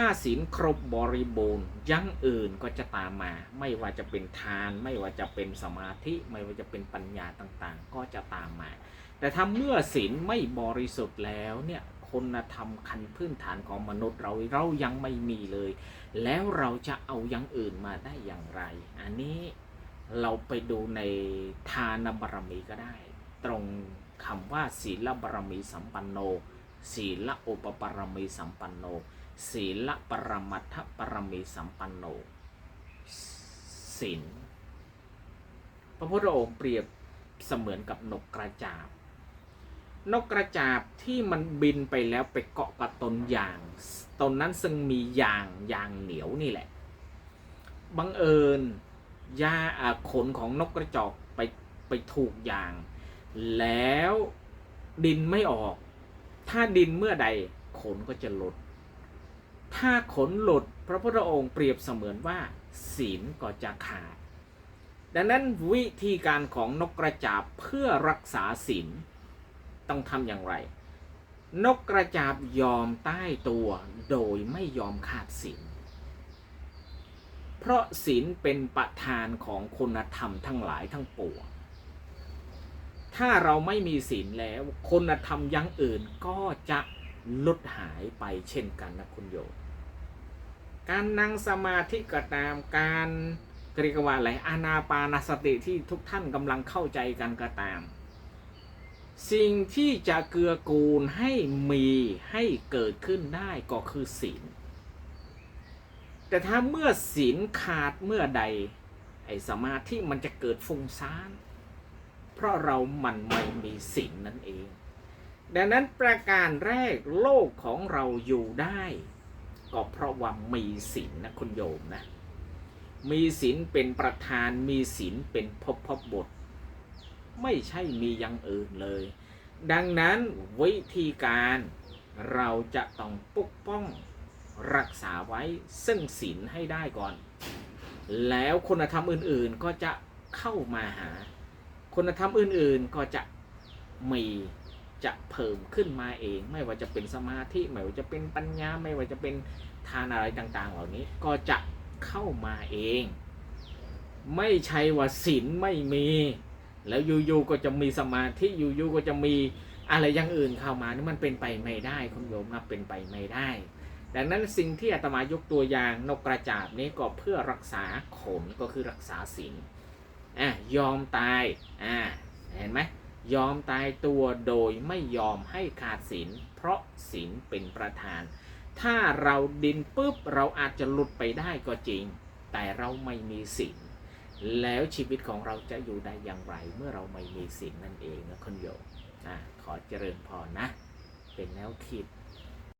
ถ้าศีลครบบริบูรณ์ยังอื่นก็จะตามมา ไม่ว่าจะเป็นทาน ไม่ว่าจะเป็นสมาธิ ไม่ว่าจะเป็นปัญญาต่างๆ ก็จะตามมา แต่ถ้าเมื่อศีลไม่บริสุทธิ์แล้วเนี่ยคุณธรรมคันพื้นฐานของมนุษย์เราเรายังไม่มีเลย แล้วเราจะเอาอย่างอื่นมาได้อย่างไร อันนี้เราไปดูในทานบารมีก็ได้ ตรงคำว่าศีลบารมีสัมปันโนศีลอุปปารมีสัมปันโน ศีลปรมัตถปรมีสัมปันโนศีลพระพุทธองค์เปรียบเสมือนกับนกกระจาบ นกกระจาบที่มันบินไปแล้วไปเกาะกับต้นยางต้นนั้นซึ่งมียางยางเหนียวนี่แหละ บังเอิญยาขนของนกกระจอกไปไปถูกยาง แล้วดินไม่ออก ถ้าดินเมื่อใดขนก็จะหลุด ถ้าขนหลุดพระพุทธองค์เปรียบเสมือนว่า ศีลก็จะขาด ดังนั้นวิธีการของนกกระจาบเพื่อรักษาศีลต้องทำอย่างไร นกกระจาบยอมใต้ตัวโดยไม่ยอมขาดศีลเพราะศีลเป็นประธานของคุณธรรมทั้งหลายทั้งปวงถ้าเราไม่มีศีลแล้วคุณธรรมอย่างอื่นก็จะ ลดหายไปเช่นกันนะคุณโยมการนั่งสมาธิก็ตามการเรียกว่าอะไรอานาปานสติที่ทุกท่านกำลังเข้าใจกันก็ตาม สิ่งที่จะเกื้อกูลให้มีให้เกิดขึ้นได้ก็คือศีล แต่ถ้าเมื่อศีลขาดเมื่อใด ไอ้สมาธิมันจะเกิดฟุ้งซ่าน เพราะเรามันไม่มีศีลนั่นเอง ดังนั้นประการแรกโลกของเราอยู่ได้ ก็เพราะว่ามีศีลนะคุณโยมนะ มีศีลเป็นประธานมีศีลเป็นพบพบบท ไม่ใช่มีอย่างอื่นเลย ดังนั้นวิธีการเราจะต้องปกป้องรักษาไว้ซึ่งศีลให้ได้ก่อน แล้วคุณธรรมอื่นๆก็จะเข้ามาหา คุณธรรมอื่นๆก็จะมี จะเพิ่มขึ้นมาเอง ไม่ว่าจะเป็นสมาธิไม่ว่าจะเป็นปัญญา ไม่ว่าจะเป็นทานอะไรต่างๆ เหล่านี้ก็จะเข้ามาเอง ไม่ใช่ว่าศีลไม่มี แล้วอยู่ๆก็จะมีสมาธิอยู่ๆก็จะมีอะไรอย่างอื่นเข้ามานี่มันเป็นไปไม่ได้คุณโยมนะเป็นไปไม่ได้ ดังนั้นสิ่งที่อาตมายกตัวอย่างนกกระจาบนี้ก็เพื่อรักษาขนก็คือรักษาศีลอะยอมตายอ่าเห็นไหม ยอมตายตัวโดยไม่ยอมให้ขาดศีลเพราะศีลเป็นประธาน ถ้าเราดินปุ๊บเราอาจจะหลุดไปได้ก็จริง แต่เราไม่มีศีลแล้วชีวิตของเราจะอยู่ได้อย่างไร เมื่อเราไม่มีศีลนั่นเองนะคุณโยมขอเจริญพรนะ เป็นแนวคิด